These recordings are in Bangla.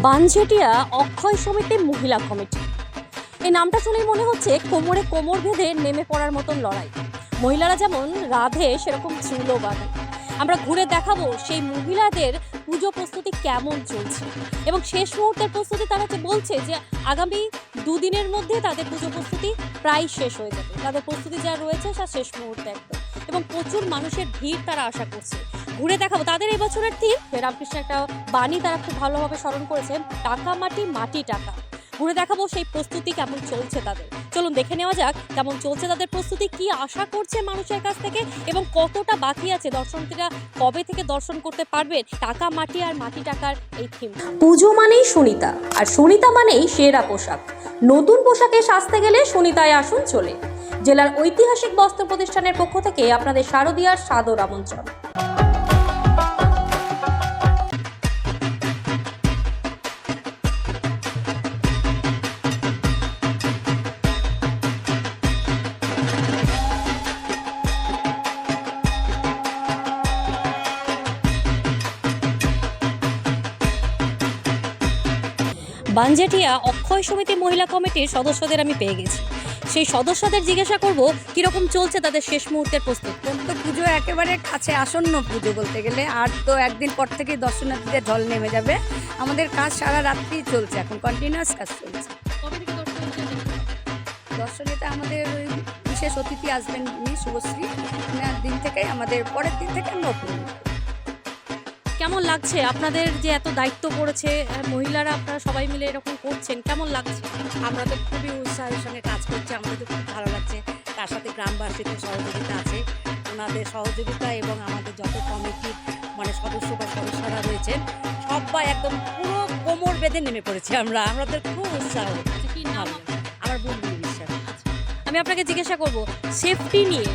বানঝেটিয়া অক্ষয় সমিতি মহিলা কমিটি। এই নামটা শুনেই মনে হচ্ছে কোমরে কোমর বেঁধে নেমে পড়ার মতন লড়াই। মহিলারা যেমন রাধে, সেরকম চুলও বাঁধে। আমরা ঘুরে দেখাবো সেই মহিলাদের পুজো প্রস্তুতি কেমন চলছে। এবং শেষ মুহূর্তের প্রস্তুতি তারা যে বলছে যে, আগামী দুদিনের মধ্যে তাদের পুজো প্রস্তুতি প্রায় শেষ হয়ে যাবে। তাদের প্রস্তুতি যা রয়েছে তা শেষ মুহূর্তে একদম। এবং প্রচুর মানুষের ভিড় তারা আশা করছে। ঘুরে দেখাবো। তাদের এই বছরের থিম রামকৃষ্ণ একটা বাণী তারা খুব ভালোভাবে স্মরণ করেছে, টাকা মাটি মাটি টাকা। ঘুরে দেখাবো সেই প্রস্তুতি কেমন চলছে তাদের। চলুন দেখে নেওয়া যাক কেমন চলছে তাদের প্রস্তুতি, কি আশা করছে মানুষের কাছ থেকে এবং কতটা বাকি আছে, দর্শনার্থীরা কবে থেকে দর্শন করতে পারবেন টাকা, মাটি আর মাটি টাকার এই থিম পুজো মানেই সুনিতা, আর সুনিতা মানেই সেরা পোশাক। নতুন পোশাকে সাজতে গেলে সুনিতায় আসুন চলে। জেলার ঐতিহাসিক বস্ত্র প্রতিষ্ঠানের পক্ষ থেকে আপনাদের শারদীয়ার সাদর আমন্ত্রণ। বানজেটিয়া অক্ষয় সমিতি মহিলা কমিটির সদস্যদের আমি পেয়ে গেছি। সেই সদস্যদের জিজ্ঞাসা করব কীরকম চলছে তাদের শেষ মুহূর্তের প্রস্তুতি? তো পুজো একেবারে কাছে আসন্ন পুজো বলতে গেলে আর তো একদিন পর থেকে দর্শনার্থীদের ঢল নেমে যাবে। আমাদের কাজ সারা রাত্রি চলছে এখন কন্টিনিউয়াস কাজ চলছে। দর্শনীতে আমাদের ওই বিশেষ অতিথি আসবেন উনি শুভশ্রী। দিন থেকে আমাদের পরের দিন থেকে আমরা। কেমন লাগছে? আপনাদের যে এত দায়িত্ব পড়েছে মহিলারা আপনারা সবাই মিলে এরকম করছেন কেমন লাগছে? আমরা তো খুবই উৎসাহের সঙ্গে কাজ করছি আমাদের তো খুব ভালো লাগছে। তার সাথে গ্রামবাসীদের সহযোগিতা আছে। ওনাদের সহযোগিতা এবং আমাদের যত কমিটির মানে সদস্য বা সদস্যরা রয়েছেন সবাই একদম পুরো কোমর বেঁধে নেমে পড়েছে আমরা। আমাদের খুব উৎসাহ কি নাম? আমার বুলবুল বিশ্বাস। আমি আপনাকে জিজ্ঞাসা করব সেফটি নিয়ে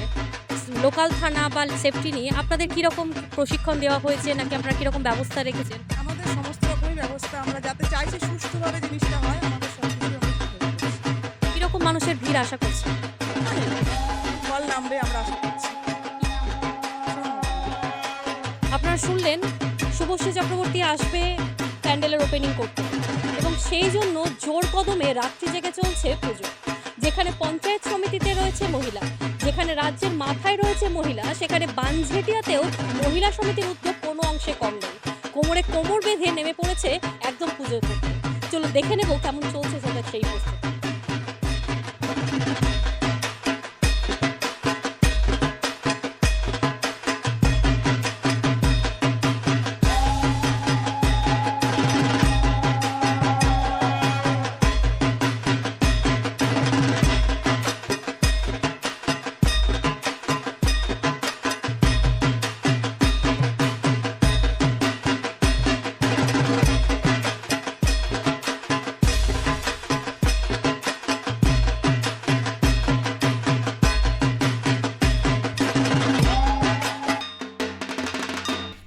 লোকাল থানা বা সেফটি নিয়ে আপনাদের কীরকম প্রশিক্ষণ দেওয়া হয়েছে নাকি আপনারা কীরকম ব্যবস্থা রেখেছেন? আমাদের সমস্ত রকমই ব্যবস্থা আমরা যাতে চাইছি সুস্থভাবে জিনিসটা হয় আমাদের। কীরকম মানুষের ভিড় আশা করছে ফল নামবে আমরা আশা করছি। আপনারা শুনলেন শুভশ্রী চক্রবর্তী আসবে প্যান্ডেলের ওপেনিং করতে। এবং সেই জন্য জোর কদমে রাত্রি জেগে চলছে পুজো যেখানে পঞ্চায়েত সমিতিতে রয়েছে মহিলা। যেখানে রাজ্যের মাথায় রয়েছে মহিলা, সেখানে বানঝেটিয়াতেও মহিলা সমিতির উদ্যোগ কোনো অংশে কম নেই কোমরে কোমর বেঁধে নেমে পড়েছে একদম পুজো করতে চলো দেখে নেব কেমন চলছে তাদের সেই প্রস্তুতি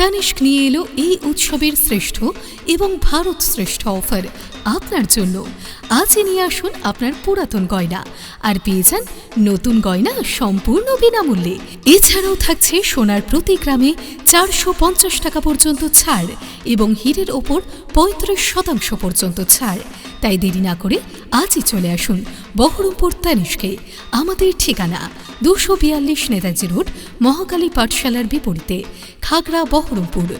তানিষ্ক নিয়ে এলো এই উৎসবের শ্রেষ্ঠ এবং ভারত শ্রেষ্ঠ অফার আপনার জন্য। আজই নিয়ে আসুন আপনার পুরাতন গয়না আর পেয়ে যান নতুন গয়না সম্পূর্ণ বিনামূল্যে। এছাড়াও থাকছে সোনার প্রতি গ্রামে চারশো পঞ্চাশ টাকা পর্যন্ত ছাড় এবং হীরের ওপর পঁয়ত্রিশ শতাংশ পর্যন্ত ছাড়। তাই দেরি না করে আজই চলে আসুন বহরমপুর তানিষ্কে। আমাদের ঠিকানা দুশো বিয়াল্লিশ নেতাজি রোড মহাকালী পাঠশালার বিপরীতে খাগড়া বহরমপুর।